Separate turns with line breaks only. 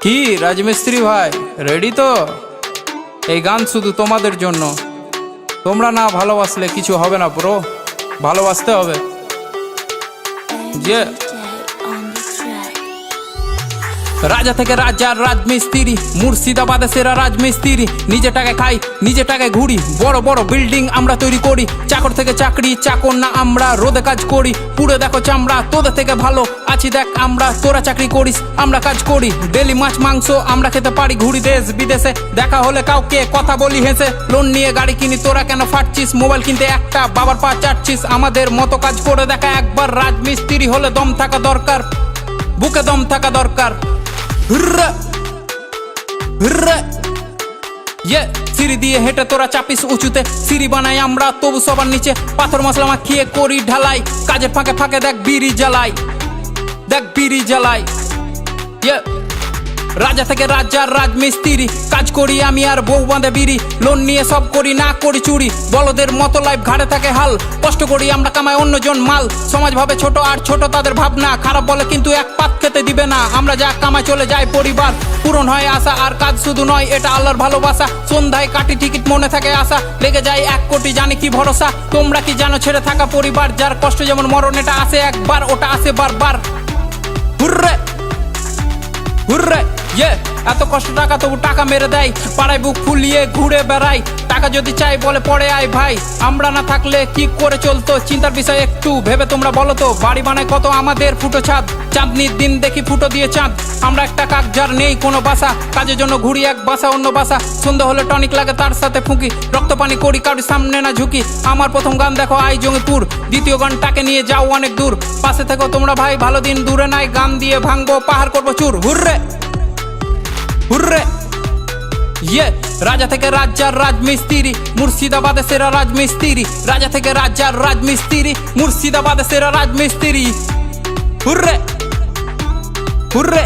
কি রাজমিস্ত্রি ভাই? রেডি তো? এই গান শুধু তোমাদের জন্য। তোমরা না ভালোবাসলে কিছু হবে না ব্রো ভালোবাসতে হবে। যে. রাজা থেকে রাজার রাজমিস্ত্রি, মুর্শিদাবাদে সেরা রাজমিস্ত্রি। নিজে টাকায় খাই, নিজে টাকায় ঘুরি। বড় বড় বিল্ডিং আমরা তৈরি করি। চাকর থেকে চাকরি, চাকর না আমরা, রোদে কাজ করি। পুরো দেখো চামড়া, তোদের থেকে ভালো। আছি দেখ আমরা, তোরা চাকরি করিস, আমরা কাজ করি। ডেলি মাছ, মাংস আমরা খেতে পারি ঘুরি দেশ বিদেশে। দেখা হলে কাউকে কথা বলি হেসে। লোন নিয়ে গাড়ি কিনি, তোরা কেন ফাটছিস? মোবাইল কিনতে একটা, বাবার পা চাটছিস। আমাদের মতো কাজ করে দেখা একবার রাজমিস্ত্রি হলে দম থাকা দরকার। বুকে দম থাকা দরকার। ইয়ে সিঁড়ি দিয়ে হেঁটে তোরা চাপিস উঁচুতে সিঁড়ি বানাই আমরা তবু সবার নিচে পাথর মশলা মাখিয়ে করি ঢালাই কাজের ফাঁকে ফাঁকে দেখ বিড়ি জ্বালাই দেখ বিড়ি জ্বালাই ইয়ে রাজা থেকে রাজার রাজমিস্ত্রি। কাজ করি আমি আর বউ বাঁধে বিড়ি। লোন নিয়ে সব করি, না করি চুরি। বলদের মতো লাইফ ঘাড়ে থাকে হাল। কষ্ট করি আমরা কামাই অন্যজন মাল। সমাজ ভাবে ছোট আর ছোট তাদের ভাবনা। খারাপ বলে কিন্তু এক পাত খেতে দিবে না। আমরা যা কামাই চলে যায় পরিবার। পূরণ হয় আশা আর কাজ শুধু নয়, এটা আল্লাহর ভালোবাসা। সন্ধ্যায় কাটি টিকিট, মনে থাকে আশা। লেগে যায় এক কোটি, জানি কি ভরসা। তোমরা কি জানো ছেড়ে থাকা পরিবার? যার কষ্ট যেমন মরণ, এটা আসে একবার, ওটা আসে বারবার। হুররে! হুররে! এত কষ্ট টাকা তবু টাকা মেরে দেয়। পাড়ায় বুক ফুলিয়ে ঘুরে বেড়াই। টাকা যদি চাই বলে পড়ে আয় ভাই। আমরা না থাকলে কি করে চলতো? চিন্তার বিষয় একটু ভেবে তোমরা বলো তো, বাড়ি বানায় কত আমাদের ফুটো ছাদ? চাঁদনির দিন দেখি ফুটো দিয়ে চাঁদ। আমরা একটা কাক যার নেই কোনো বাসা। কাজের জন্য ঘুরি এক বাসা, অন্য বাসা। সন্ধ্যা হলে টনিক লাগে তার সাথে ফুঁকি। রক্ত পানি করি, কারোর সামনে না ঝুঁকি। আমার প্রথম গান দেখো, আই জঙ্গিপুর। দ্বিতীয় গানটাকে নিয়ে যাও অনেক দূর। পাশে থেকো তোমরা ভাই, ভালো দিন দূরে নাই। গান দিয়ে ভাঙবো, পাহাড় করব চুর। হুররে! राजा थे राजार राजा, राजमिस्त्री, मुर्शिदाबाद से राजमिस्त्री। राजा थे राजार राजा, राजमिस्त्री, मुर्शिदाबाद से राजमिस्त्री। Hurray hurray.